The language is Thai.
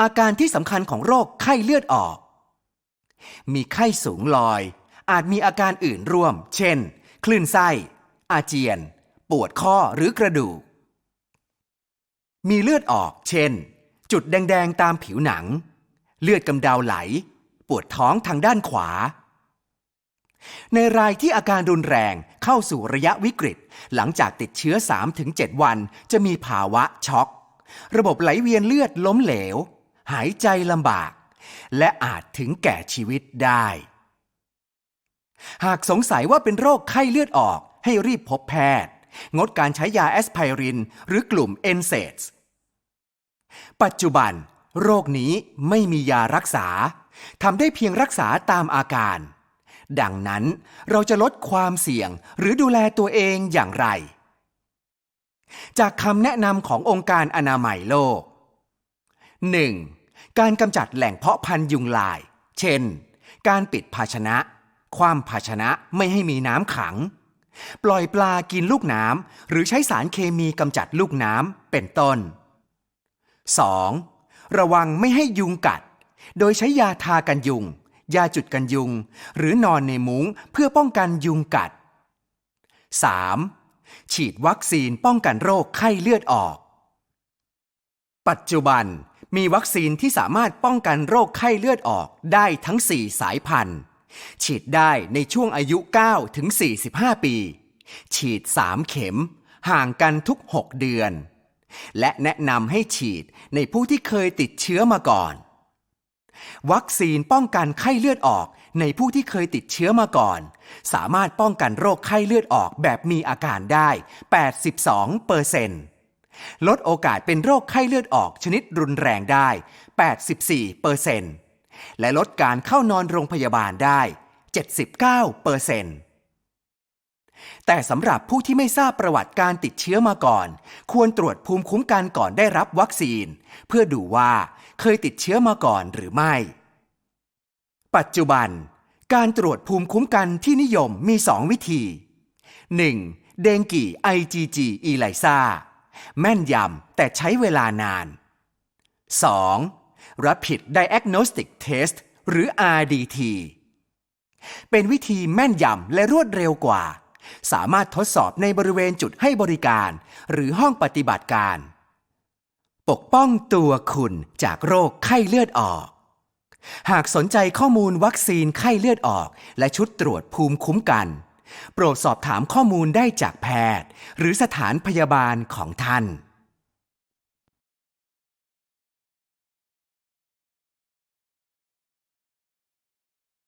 อาการที่สำคัญของโรคไข้เลือดออก มีไข้สูงลอย อาจมีอาการอื่นร่วม เช่น คลื่นไส้ อาเจียน ปวดข้อหรือกระดูก มีเลือดออก เช่น จุดแดง ๆ ตามผิวหนัง เลือดกำเดาไหล ปวดท้องทางด้านขวา ในรายที่อาการรุนแรงเข้าสู่ระยะวิกฤต หลังจากติดเชื้อ 3-7 วัน จะมีภาวะช็อก ระบบไหลเวียนเลือดล้มเหลว หายใจลำบาก และอาจถึงแก่ชีวิตได้ หากสงสัยว่าเป็นโรคไข้เลือดออกให้รีบพบแพทย์ งดการใช้ยาแอสไพริน หรือกลุ่มเอนเซดปัจจุบัน โรคนี้ไม่มียารักษาทำได้เพียงรักษาตามอาการ ดังนั้นเราจะลดความเสี่ยงหรือดูแลตัวเองอย่างไร จากคำแนะนำขององค์การอนามัยโลก 1. การกำจัดแหล่งเพาะพันธุ์ยุงลาย เช่น การปิดภาชนะ ความภาชนะไม่ให้มีน้ำขัง ปล่อยปลากินลูกน้ำหรือใช้สารเคมีกำจัดลูกน้ำเป็นต้น 2. ระวังไม่ให้ยุงกัด โดยใช้ยาทากันยุง ยาจุดกันยุง หรือนอนในมุ้งเพื่อป้องกันยุงกัด 3. ฉีดวัคซีนป้องกันโรคไข้เลือดออก ปัจจุบัน มีวัคซีนที่สามารถป้องกันโรคไข้เลือดออกได้ทั้ง 4 สายพันธุ์ ฉีดได้ในช่วงอายุ 9 ถึง 45 ปี ฉีด 3 เข็ม ห่างกันทุก 6 เดือน และแนะนำให้ฉีดในผู้ที่เคยติดเชื้อมาก่อน วัคซีนป้องกันไข้เลือดออกในผู้ที่เคยติดเชื้อมาก่อน สามารถป้องกันโรคไข้เลือดออกแบบมีอาการได้ 82เปอร์เซ็นต์ ลดโอกาสเป็นโรคไข้เลือดออกชนิดรุนแรงได้ 84เปอร์เซนต์และลดการเข้านอนโรงพยาบาลได้ 79เปอร์เซนต์แต่สำหรับผู้ที่ไม่ทราบประวัติการติดเชื้อมาก่อน ควรตรวจภูมิคุ้มกันก่อนได้รับวัคซีน เพื่อดูว่าเคยติดเชื้อมาก่อนหรือไม่ ปัจจุบัน การตรวจภูมิคุ้มกันที่นิยมมี 2 วิธี 1. เดงกี IgG อีไลซา แม่นยำแต่ใช้เวลานาน 2. Rapid Diagnostic Test หรือ RDT เป็นวิธีแม่นยำและรวดเร็วกว่า สามารถทดสอบในบริเวณจุดให้บริการ หรือห้องปฏิบัติการ ปกป้องตัวคุณจากโรคไข้เลือดออก หากสนใจข้อมูลวัคซีนไข้เลือดออก และชุดตรวจภูมิคุ้มกัน โปรดสอบถามข้อมูลได้จากแพทย์ หรือสถานพยาบาลของท่าน